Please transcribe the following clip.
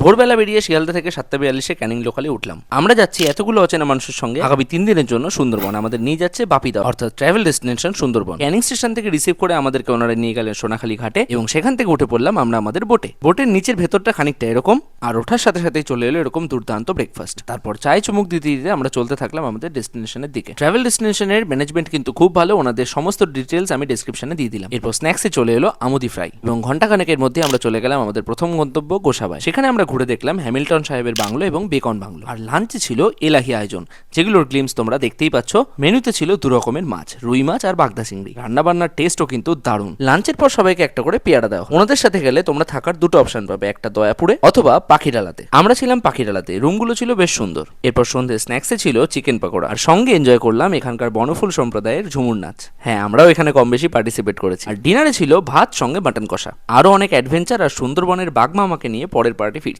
ভোরবেলা বেরিয়ে শিয়ালদা থেকে সাতটা বিয়াল্লিশে ক্যানিং লোকালে উঠলাম। আমরা যাচ্ছি এতগুলো অচেনা মানুষের সঙ্গে আগামী তিন দিনের জন্য সুন্দরবন। আমাদের নিয়ে যাচ্ছে বাপিদা, অর্থাৎ travel destination Sundarban. Canning station থেকে রিসিভ করে আমাদেরকে ওনারা নিয়ে গেলেন সোনাখালী ঘাটে এবং সেখান থেকে উঠে পড়লাম আমরা আমাদের বোটে। বোটের নিচের ভেতরটা খানিকটা এরকম আর ওঠার সাথে সাথেই চলে এলো এরকম দুর্দান্ত ব্রেকফাস্ট তারপর চায় চুমুক দিতে দিতে আমরা চলতে থাকলাম আমাদের ডেস্টিনেশনের দিকে। ট্রাভেল ডেস্টিনেশনের ম্যানেজমেন্ট কিন্তু খুব ভালো, ওনাদের সমস্ত ডিটেলস আমি ডেসক্রিপশনে দিয়ে দিলাম। এরপর স্ন্যাক্সে চলে এলো আমুদি ফ্রাই এবং ঘণ্টা ঘন্টাখানেকের মধ্যে আমরা চলে গেলাম আমাদের প্রথম গন্তব্য গোসাবায়। সেখানে আমরা ঘুরে দেখলাম হ্যামিল্টন সাহেবের বাংলো এবং বেকন বাংলো। আর লাঞ্চে ছিল এলাহি আয়োজন। যেগুলোর গ্লিমস তোমরা দেখতেই পাচ্ছ। মেনুতে ছিল দু রকমের মাছ, রুই মাছ আর বাগদা চিংড়ি। রান্না বান্নার টেস্টও কিন্তু দারুণ। লাঞ্চের পর সবাইকে একটা করে পেয়ারা দেওয়া ওনাদের সাথে গেলে তোমরা থাকার দুটো অপশন পাবে। একটা দয়াপুরে অথবা পাখিডালাতে আমরা ছিলাম পাখিডালাতে রুমগুলো ছিল বেশ সুন্দর। এরপর সন্ধ্যে স্ন্যাক্সে ছিল চিকেন পাকোড়া। আর সঙ্গে এনজয় করলাম এখানকার বনফুল সম্প্রদায়ের ঝুমুর নাচ। হ্যাঁ আমরাও এখানে কম বেশি পার্টিসিপেট করেছি। আর ডিনারে ছিল ভাত, সঙ্গে মাটন কষা। আরও অনেক অ্যাডভেঞ্চার আর সুন্দরবনের বাঘমামাকে নিয়ে পরের পার্টি ফিরছি।